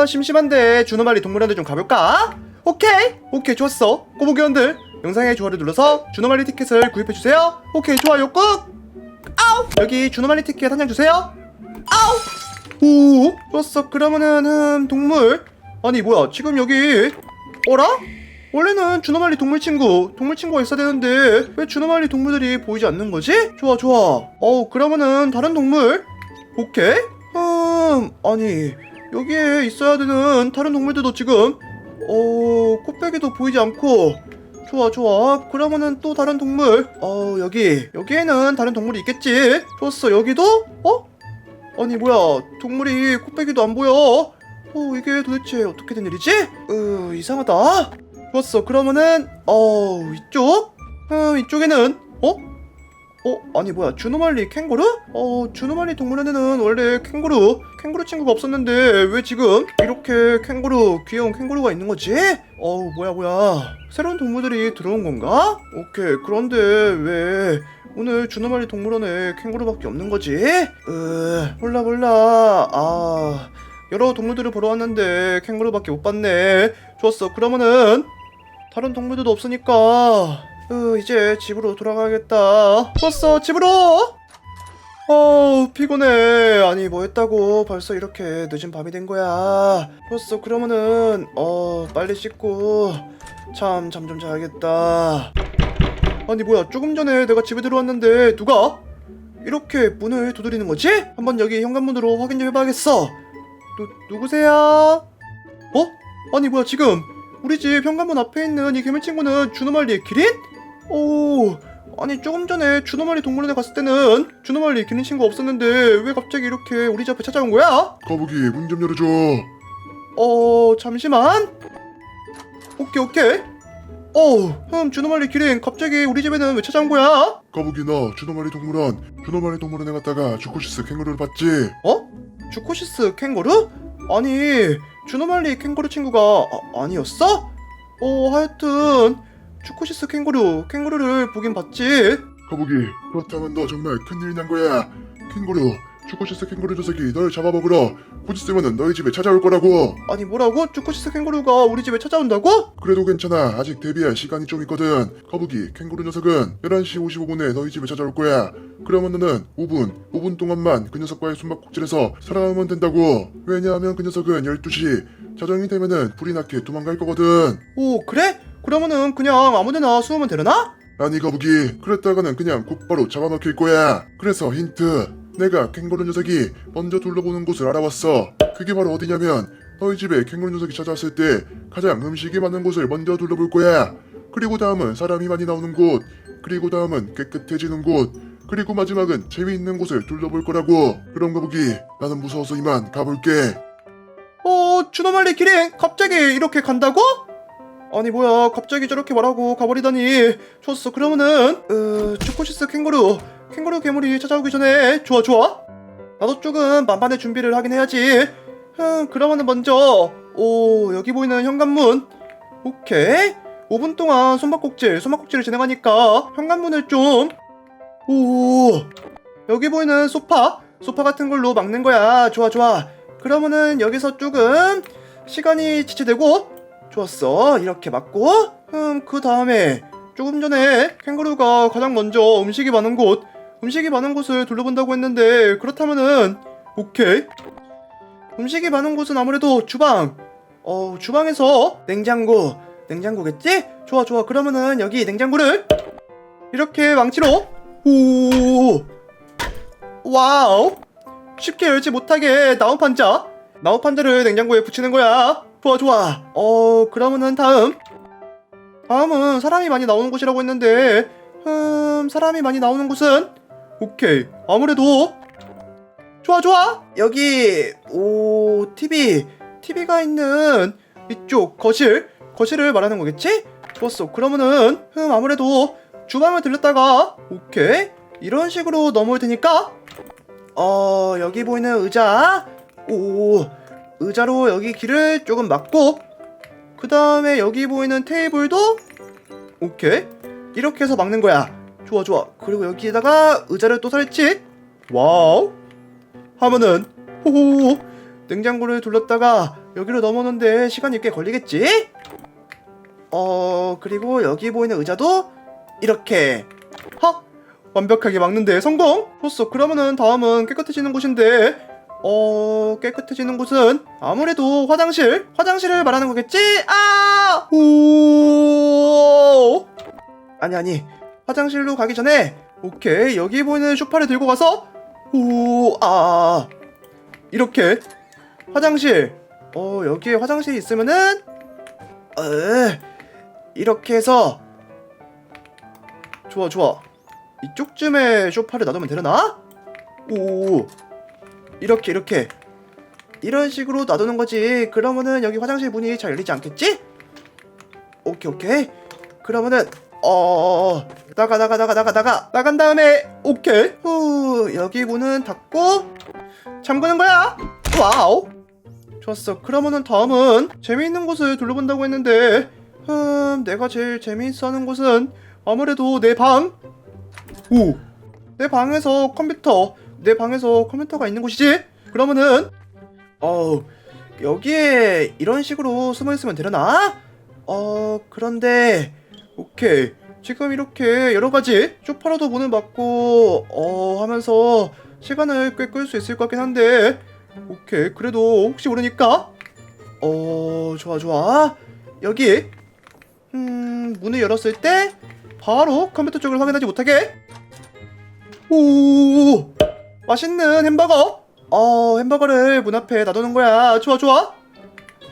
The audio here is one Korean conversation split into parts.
아 심심한데 주노말리 동물원에 좀 가볼까? 오케이. 오케이 좋았어. 꼬부기원들 영상의 좋아요를 눌러서 주노말리 티켓을 구입해주세요. 오케이 좋아요 꾹. 아우. 여기 주노말리 티켓 한 장 주세요. 아우. 오 좋았어. 그러면은 음, 동물. 아니 뭐야. 지금 여기 어라? 원래는 주노말리 동물 친구 동물 친구가 있어야 되는데 왜 주노말리 동물들이 보이지 않는 거지? 좋아 좋아. 어우 그러면은 다른 동물. 오케이. 음 아니 여기에 있어야 되는 다른 동물들도 지금 어 코빼기도 보이지 않고. 좋아 좋아. 그러면은 또 다른 동물. 어 여기. 여기에는 다른 동물이 있겠지? 좋았어. 여기도? 어? 아니 뭐야. 동물이 코빼기도 안 보여. 어 이게 도대체 어떻게 된 일이지? 으 이상하다. 좋았어. 그러면은 어 이쪽? 음 이쪽에는 어 어? 아니 뭐야 주노말리 캥거루? 어 주노말리 동물원에는 원래 캥거루 캥거루 친구가 없었는데 왜 지금 이렇게 캥거루 귀여운 캥거루가 있는 거지? 어우 뭐야 뭐야 새로운 동물들이 들어온 건가? 오케이 그런데 왜 오늘 주노말리 동물원에 캥거루밖에 없는 거지? 으 몰라 몰라 아 여러 동물들을 보러 왔는데 캥거루밖에 못 봤네 좋았어 그러면은 다른 동물들도 없으니까 으, 이제 집으로 돌아가야겠다. 좋았어, 집으로! 어우, 피곤해. 아니, 뭐 했다고 벌써 이렇게 늦은 밤이 된 거야. 좋았어, 그러면은, 어, 빨리 씻고, 참, 잠 좀 자야겠다. 아니, 뭐야, 조금 전에 내가 집에 들어왔는데, 누가? 이렇게 문을 두드리는 거지? 한번 여기 현관문으로 확인 좀 해봐야겠어. 누, 누구세요? 어? 아니, 뭐야, 지금. 우리 집 현관문 앞에 있는 이 괴물 친구는 주노말리의 기린? 오, 아니 조금 전에 주노말리 동물원에 갔을 때는 주노말리 기린 친구 없었는데 왜 갑자기 이렇게 우리 집 앞에 찾아온 거야? 거북이 문 좀 열어줘. 어, 잠시만. 오케이, 오케이. 어, 흠, 주노말리 기린 갑자기 우리 집에는 왜 찾아온 거야? 거북이 너 주노말리 동물원 주노말리 동물원에 갔다가 주코시스 캥거루를 봤지? 어? 주코시스 캥거루? 아니, 주노말리 캥거루 친구가 아, 아니었어? 어, 하여튼 주코시스 캥거루, 캥거루를 보긴 봤지. 거북이 그렇다면 너 정말 큰일 난 거야. 캥거루 주코시스 캥거루 녀석이 널 잡아먹으러 곧 있으면은 너희 집에 찾아올 거라고. 아니 뭐라고? 주코시스 캥거루가 우리 집에 찾아온다고? 그래도 괜찮아. 아직 대비할 시간이 좀 있거든. 거북이 캥거루 녀석은 11시 55분에 너희 집에 찾아올 거야. 그러면 너는 5분, 5분 동안만 그 녀석과의 숨바꼭질에서 살아남으면 된다고. 왜냐하면 그 녀석은 12시 자정이 되면은 불이 나게 도망갈 거거든. 오 그래? 그러면은 그냥 아무데나 숨으면 되려나? 아니 거북이. 그랬다가는 그냥 곧바로 잡아먹힐 거야. 그래서 힌트. 내가 캥거루 녀석이 먼저 둘러보는 곳을 알아봤어. 그게 바로 어디냐면 너희 집에 캥거루 녀석이 찾아왔을 때 가장 음식이 많은 곳을 먼저 둘러볼 거야. 그리고 다음은 사람이 많이 나오는 곳. 그리고 다음은 깨끗해지는 곳. 그리고 마지막은 재미있는 곳을 둘러볼 거라고. 그럼 거북이 나는 무서워서 이만 가볼게. 어 주노말리 기린 갑자기 이렇게 간다고? 아니 뭐야. 갑자기 저렇게 말하고 가버리다니. 좋았어. 그러면은 으 주코시스 캥거루 캥거루 괴물이 찾아오기 전에 좋아 좋아? 나도 조금 만반의 준비를 하긴 해야지. 흠 그러면은 먼저 오 여기 보이는 현관문. 오케이. 5분 동안 손바꼭질 손바꼭질을 진행하니까 현관문을 좀 오 여기 보이는 소파 소파 같은 걸로 막는 거야. 좋아 좋아. 그러면은 여기서 조금 시간이 지체되고 좋았어. 이렇게 맞고 음 그 다음에 조금 전에 캥거루가 가장 먼저 음식이 많은 곳 음식이 많은 곳을 둘러본다고 했는데 그렇다면은 오케이. 음식이 많은 곳은 아무래도 주방. 어 주방에서 냉장고 냉장고겠지? 좋아 좋아. 그러면은 여기 냉장고를 이렇게 망치로 오 와우. 쉽게 열지 못하게 나무 판자. 나무 판자를 냉장고에 붙이는 거야 좋아 좋아. 어 그러면은 다음. 다음은 사람이 많이 나오는 곳이라고 했는데 음 사람이 많이 나오는 곳은? 오케이. 아무래도 좋아 좋아. 여기 오 TV TV가 있는 이쪽 거실. 거실을 말하는 거겠지? 좋았어. 그러면은 음 아무래도 주방을 들렸다가 오케이. 이런 식으로 넘어올 테니까 어 여기 보이는 의자. 오 의자로 여기 길을 조금 막고 그 다음에 여기 보이는 테이블도 오케이. 이렇게 해서 막는 거야. 좋아 좋아. 그리고 여기에다가 의자를 또 설치. 와우. 하면은 호호. 냉장고를 둘렀다가 여기로 넘어오는데 시간이 꽤 걸리겠지? 어 그리고 여기 보이는 의자도 이렇게. 헉! 완벽하게 막는데 성공? 좋았어 그러면은 다음은 깨끗해지는 곳인데 어 깨끗해지는 곳은 아무래도 화장실? 화장실을 말하는 거겠지? 아 오! 아니 아니. 화장실로 가기 전에 오케이 여기 보이는 쇼파를 들고 가서 오 아 이렇게 화장실. 어 여기에 화장실이 있으면은 어 이렇게 해서 좋아 좋아. 이쪽쯤에 쇼파를 놔두면 되려나? 오 이렇게 이렇게. 이런 식으로 놔두는 거지. 그러면은 여기 화장실 문이 잘 열리지 않겠지? 오케이 오케이. 그러면은 어 나가 나가 나가 나가 나가. 나간 다음에 오케이. 후 여기 문은 닫고 잠그는 거야. 와우. 좋았어. 그러면은 다음은 재미있는 곳을 둘러본다고 했는데 음 내가 제일 재미있어 하는 곳은 아무래도 내방. 오! 내 방에서 컴퓨터, 내 방에서 컴퓨터가 있는 곳이지? 그러면은, 어, 여기에 이런 식으로 숨어 있으면 되려나? 어, 그런데, 오케이. 지금 이렇게 여러 가지 쇼파로도 문을 막고, 어, 하면서 시간을 꽤 끌 수 있을 것 같긴 한데, 오케이. 그래도 혹시 모르니까, 어, 좋아, 좋아. 여기, 음, 문을 열었을 때, 바로 컴퓨터 쪽을 확인하지 못하게 오 맛있는 햄버거? 어 햄버거를 문 앞에 놔두는 거야. 좋아 좋아.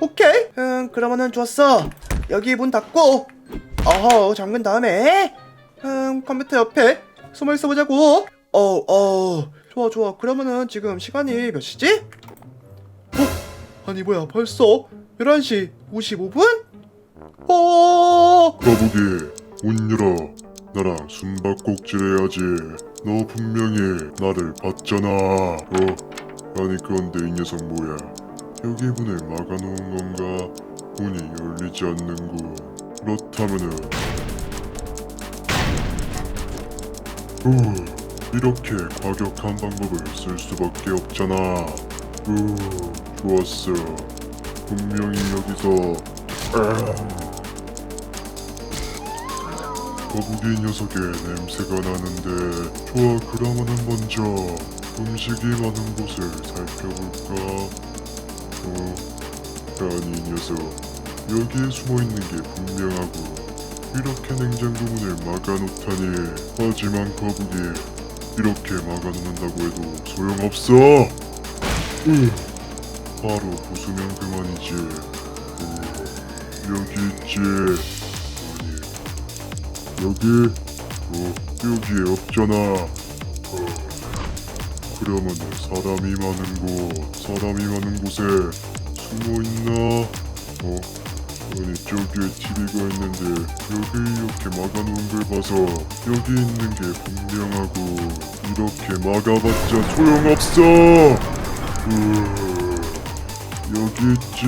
오케이. 음 그러면은 좋았어. 여기 문 닫고. 어허 잠근 다음에. 음 컴퓨터 옆에 숨어 있어 보자고. 어어. 좋아 좋아. 그러면은 지금 시간이 몇 시지? 어? 아니 뭐야. 벌써 11시 55분? 어. 거북이 문 열어. 나랑 숨바꼭질 해야지 너 분명히 나를 봤잖아. 어? 아니 그런데 이 녀석 뭐야? 여기 문을 막아놓은 건가? 문이 열리지 않는군. 그렇다면은. 후 이렇게 과격한 방법을 쓸 수밖에 없잖아. 후 좋았어. 분명히 여기서 아. 거북이 녀석의 냄새가 나는데. 좋아 그러면은 먼저 음식이 많은 곳을 살펴볼까? 어? 아니 이 녀석. 여기에 숨어있는 게 분명하고 이렇게 냉장고 문을 막아놓다니. 하지만 거북이 이렇게 막아놓는다고 해도 소용없어. 으, 바로 부수면 그만이지. 어, 여기 있지 여기 어 여기에 없잖아. 어 그러면은 사람이 많은 곳 사람이 많은 곳에 숨어 있나? 어 아니 저기에 TV가 있는데 여기 이렇게 막아놓은 걸 봐서 여기 있는 게 분명하고 이렇게 막아봤자 소용없어. 으 여기 있지.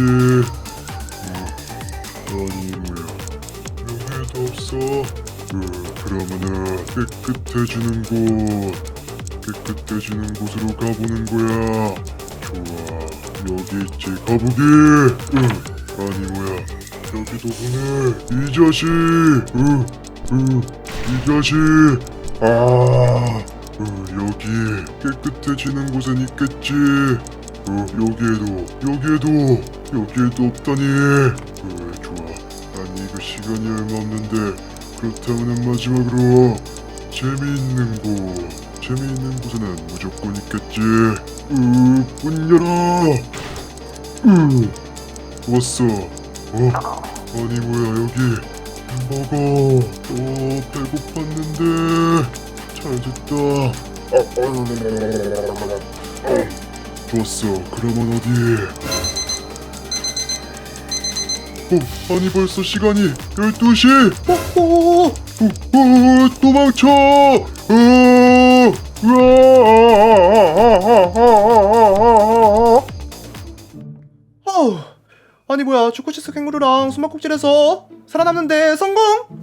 어 아니 뭐야. 여기에도 없어 그, 그러면은 깨끗해지는 곳 깨끗해지는 곳으로 가보는 거야. 좋아. 여기 있지. 거북이 으, 아니 뭐야. 여기도 보네 이 자식! 으, 으, 이 자식! 아 으, 여기 깨끗해지는 곳은 있겠지. 어, 여기에도 여기에도 여기에도 없다니. 으, 좋아. 아니 이거 시간이 얼마 없는데 그렇다면 마지막으로 재미있는 곳 재미있는 곳에는 무조건 있겠지 으, 문 열어 으, 왔어 어? 아니 뭐야 여기 햄버거 어 배고팠는데 잘 됐다 좋았어 그러면 어디 어, 아니 벌써 시간이 12시 오, 오, 어, 어, 도망쳐! 어, 으아! 어우, 아니 뭐야 초코치스 캥거루랑 수막꼭질해서 살아남는데 성공?